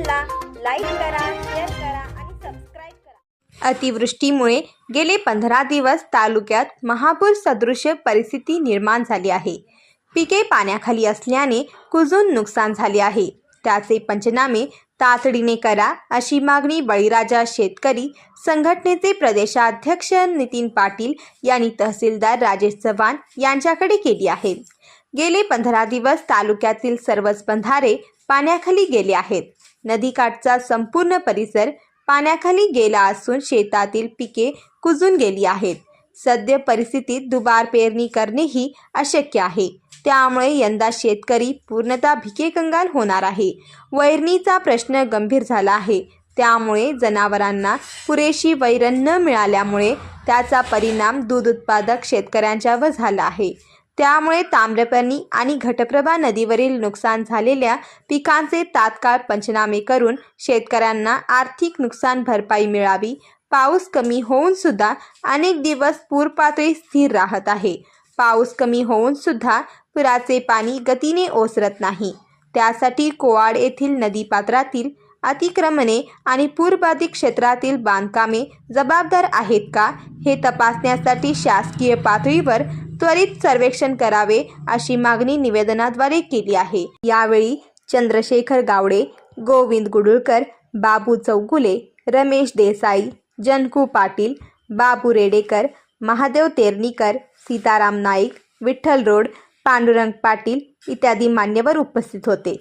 चॅनलला लाईक करा शेअर करा आणि सबस्क्राईब करा. अतिवृष्टीमुळे गेले पंधरा दिवस तालुक्यात महापूर सदृश्य परिस्थिती निर्माण झाली आहे. पिके पाण्याखाली असल्याने कुजून नुकसान झाले आहे. त्याचे पंचनामे तातडीने करा अशी मागणी बळीराजा शेतकरी संघटनेचे प्रदेशाध्यक्ष नितीन पाटील यांनी तहसीलदार राजेश चव्हाण यांच्याकडे केली आहे. गेले पंधरा दिवस तालुक्यातील सर्वच बंधारे पाण्याखाली गेले आहेत. नदीकाठचा संपूर्ण परिसर पाण्याखाली गेला असून शेतातील पिके कुजून गेली आहेत. सद्य परिस्थितीत दुबार पेरणी करणेही अशक्य आहे. त्यामुळे यंदा शेतकरी पूर्णतः भिकेकंगाल होणार आहे. वैरणीचा प्रश्न गंभीर झाला आहे. त्यामुळे जनावरांना पुरेशी वैरण न मिळाल्यामुळे त्याचा परिणाम दूध उत्पादक शेतकऱ्यांच्यावर झाला आहे. त्यामुळे ताम्रपर्णी आणि घटप्रभा नदीवरील नुकसान झालेल्या पिकांचे तात्काळ पंचनामे करून शेतकऱ्यांना आर्थिक नुकसान भरपाई मिळावी. पाऊस कमी होऊन सुद्धा अनेक दिवस पूर पातळी स्थिर राहत आहे. पाऊस कमी होऊन सुद्धा पुराचे पाणी गतीने ओसरत नाही. त्यासाठी कोवाड येथील नदीपात्रातील अतिक्रमणे आणि पूरबाधित क्षेत्रातील बांधकामे जबाबदार आहेत का हे तपासण्यासाठी शासकीय पातळीवर त्वरित सर्वेक्षण करावे अशी मागणी निवेदनाद्वारे केली आहे. यावेळी चंद्रशेखर गावडे गोविंद गुडुळकर बाबू चौगुले रमेश देसाई जनकू पाटील बाबू रेडेकर महादेव तेरणीकर सीताराम नाईक विठ्ठल रोड पांडुरंग पाटील इत्यादी मान्यवर उपस्थित होते.